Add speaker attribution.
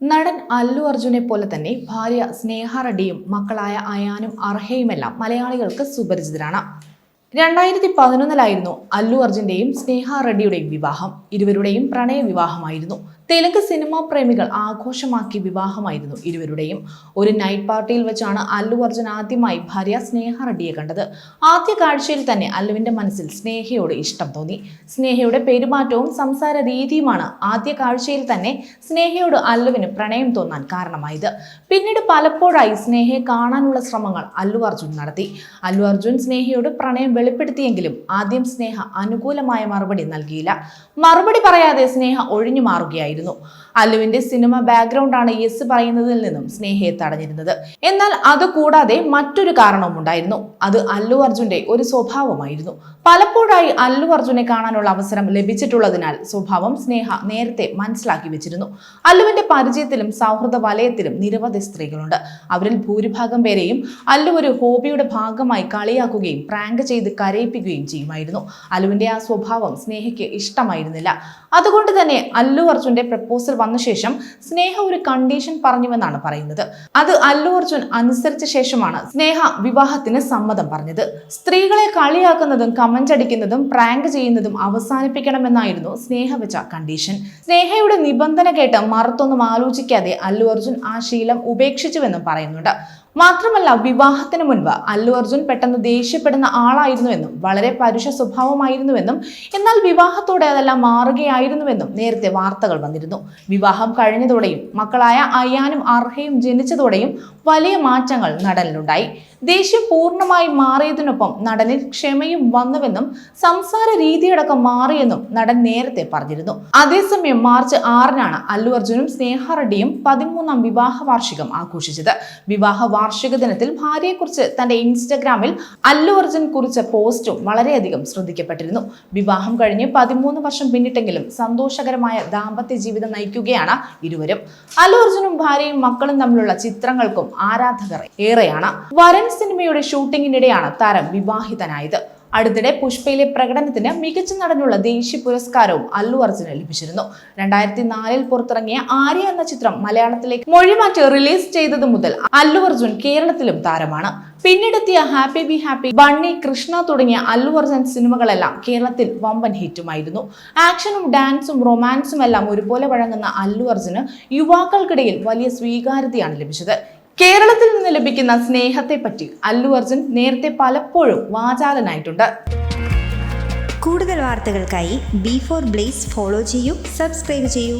Speaker 1: നടൻ അല്ലു അർജുനെ പോലെ തന്നെ ഭാര്യ സ്നേഹ റെഡ്ഡിയും മക്കളായ അയാനും അർഹയുമെല്ലാം മലയാളികൾക്ക് സുപരിചിതരാണ്. രണ്ടായിരത്തി പതിനൊന്നിലായിരുന്നു അല്ലു അർജുന്റെയും സ്നേഹ റെഡ്ഡിയുടെയും വിവാഹം. ഇരുവരുടെയും പ്രണയ വിവാഹമായിരുന്നു. തെലുങ്ക് സിനിമാ പ്രേമികൾ ആഘോഷമാക്കിയ വിവാഹമായിരുന്നു ഇരുവരുടെയും. ഒരു നൈറ്റ് പാർട്ടിയിൽ വെച്ചാണ് അല്ലു അർജുൻ ആദ്യമായി ഭാര്യ സ്നേഹ റെഡ്ഡിയെ കണ്ടത്. ആദ്യ കാഴ്ചയിൽ തന്നെ അല്ലുവിന്റെ മനസ്സിൽ സ്നേഹയോട് ഇഷ്ടം തോന്നി. സ്നേഹയുടെ പെരുമാറ്റവും സംസാര രീതിയുമാണ് ആദ്യ കാഴ്ചയിൽ തന്നെ സ്നേഹയോട് അല്ലുവിന് പ്രണയം തോന്നാൻ കാരണമായത്. പിന്നീട് പലപ്പോഴായി സ്നേഹയെ കാണാനുള്ള ശ്രമങ്ങൾ അല്ലു അർജുൻ നടത്തി. അല്ലു അർജുൻ സ്നേഹയോട് പ്രണയം വെളിപ്പെടുത്തിയെങ്കിലും ആദ്യം സ്നേഹ അനുകൂലമായ മറുപടി നൽകിയില്ല. മറുപടി പറയാതെ സ്നേഹ ഒഴിഞ്ഞു മാറുകയായിരുന്നു. അല്ലുവിന്റെ സിനിമ ബാക്ക്ഗ്രൗണ്ടാണ് യെസ് പറയുന്നതിൽ നിന്നും സ്നേഹയെ തടഞ്ഞിരുന്നത്. എന്നാൽ അത് കൂടാതെ മറ്റൊരു കാരണവും ഉണ്ടായിരുന്നു. അത് അല്ലു അർജുന്റെ ഒരു സ്വഭാവമായിരുന്നു. പലപ്പോഴായി അല്ലു അർജുനെ കാണാനുള്ള അവസരം ലഭിച്ചിട്ടുള്ളതിനാൽ സ്വഭാവം സ്നേഹ നേരത്തെ മനസ്സിലാക്കി വെച്ചിരുന്നു. അല്ലുവിന്റെ പരിചയത്തിലും സൗഹൃദ വലയത്തിലും നിരവധി സ്ത്രീകളുണ്ട്. അവരിൽ ഭൂരിഭാഗം പേരെയും അല്ലു ഒരു ഹോബിയുടെ ഭാഗമായി കളിയാക്കുകയും പ്രാങ്ക് ചെയ്ത് കരയിപ്പിക്കുകയും ചെയ്യുമായിരുന്നു. അല്ലുവിന്റെ ആ സ്വഭാവം സ്നേഹയ്ക്ക് ഇഷ്ടമായിരുന്നില്ല. അതുകൊണ്ട് തന്നെ അല്ലു അർജുന്റെ പ്രപ്പോസൽ വന്ന ശേഷം സ്നേഹ ഒരു കണ്ടീഷൻ പറഞ്ഞുവെന്നാണ് പറയുന്നത്. അത് അല്ലു അർജുൻ അനുസരിച്ച ശേഷമാണ് സ്നേഹ വിവാഹത്തിന് സമ്മതം പറഞ്ഞത്. സ്ത്രീകളെ കളിയാക്കുന്നതും കമന്റ് അടിക്കുന്നതും പ്രാങ്ക് ചെയ്യുന്നതും അവസാനിപ്പിക്കണമെന്നായിരുന്നു സ്നേഹ വെച്ച കണ്ടീഷൻ സ്നേഹയുടെ നിബന്ധന കേട്ട് മറുത്തൊന്നും ആലോചിക്കാതെ അല്ലു അർജുൻ ആ ശീലം ഉപേക്ഷിച്ചുവെന്നും പറയുന്നുണ്ട്. മാത്രമല്ല വിവാഹത്തിന് മുൻപ് അല്ലു അർജുൻ പെട്ടെന്ന് ദേഷ്യപ്പെടുന്ന ആളായിരുന്നുവെന്നും വളരെ പരുഷ സ്വഭാവമായിരുന്നുവെന്നും എന്നാൽ വിവാഹത്തോടെ അതെല്ലാം മാറുകയായിരുന്നുവെന്നും നേരത്തെ വാർത്തകൾ വന്നിരുന്നു. വിവാഹം കഴിഞ്ഞതോടെയും മക്കളായ അയ്യാനും അർഹയും ജനിച്ചതോടെയും വലിയ മാറ്റങ്ങൾ നടനിലുണ്ടായി. ദേഷ്യം പൂർണമായി മാറിയതിനൊപ്പം നടനിൽ ക്ഷമയും വന്നുവെന്നും സംസാര രീതിയടക്കം മാറിയെന്നും നടൻ നേരത്തെ പറഞ്ഞിരുന്നു. അതേസമയം മാർച്ച് ആറിനാണ് അല്ലു അർജുനും സ്നേഹ റെഡ്ഡിയും പതിമൂന്നാം വിവാഹ വാർഷികം ആഘോഷിച്ചത്. വിവാഹ വാർഷിക ദിനത്തിൽ ഭാര്യയെക്കുറിച്ച് തന്റെ ഇൻസ്റ്റഗ്രാമിൽ അല്ലു അർജുൻ കുറിച്ച പോസ്റ്റും വളരെയധികം ശ്രദ്ധിക്കപ്പെട്ടിരുന്നു. വിവാഹം കഴിഞ്ഞ് പതിമൂന്ന് വർഷം പിന്നിട്ടെങ്കിലും സന്തോഷകരമായ ദാമ്പത്യ ജീവിതം നയിക്കുകയാണ് ഇരുവരും. അല്ലു അർജുനും ഭാര്യയും മക്കളും തമ്മിലുള്ള ചിത്രങ്ങൾക്കും ആരാധകർ ഏറെയാണ്. വരൻ സിനിമയുടെ ഷൂട്ടിങ്ങിനിടെയാണ് താരം വിവാഹിതനായത്. അടുത്തിടെ പുഷ്പയിലെ പ്രകടനത്തിന് മികച്ച നടനുള്ള ദേശീയ പുരസ്കാരവും അല്ലു അർജുന് ലഭിച്ചിരുന്നു. രണ്ടായിരത്തി നാലിൽ പുറത്തിറങ്ങിയ ആര്യ എന്ന ചിത്രം മലയാളത്തിലേക്ക് മൊഴിമാറ്റി റിലീസ് ചെയ്തത് മുതൽ അല്ലു അർജുൻ കേരളത്തിലും താരമാണ്. പിന്നീടെത്തിയ happy be happy bunny Krishna തുടങ്ങിയ അല്ലു അർജുൻ സിനിമകളെല്ലാം കേരളത്തിൽ വമ്പൻ ഹിറ്റുമായിരുന്നു. ആക്ഷനും ഡാൻസും റൊമാൻസും എല്ലാം ഒരുപോലെ വഴങ്ങുന്ന അല്ലു അർജുന് യുവാക്കൾക്കിടയിൽ വലിയ സ്വീകാര്യതയാണ് ലഭിച്ചത്. കേരളത്തിൽ നിന്ന് ലഭിക്കുന്ന സ്നേഹത്തെ പറ്റി അല്ലു അർജുൻ നേരത്തെ പലപ്പോഴും വാചാലനായിട്ടുണ്ട്.
Speaker 2: കൂടുതൽ വാർത്തകൾക്കായി ബി ഫോർ ബ്ലേസ് ഫോളോ ചെയ്യൂ സബ്സ്ക്രൈബ് ചെയ്യൂ.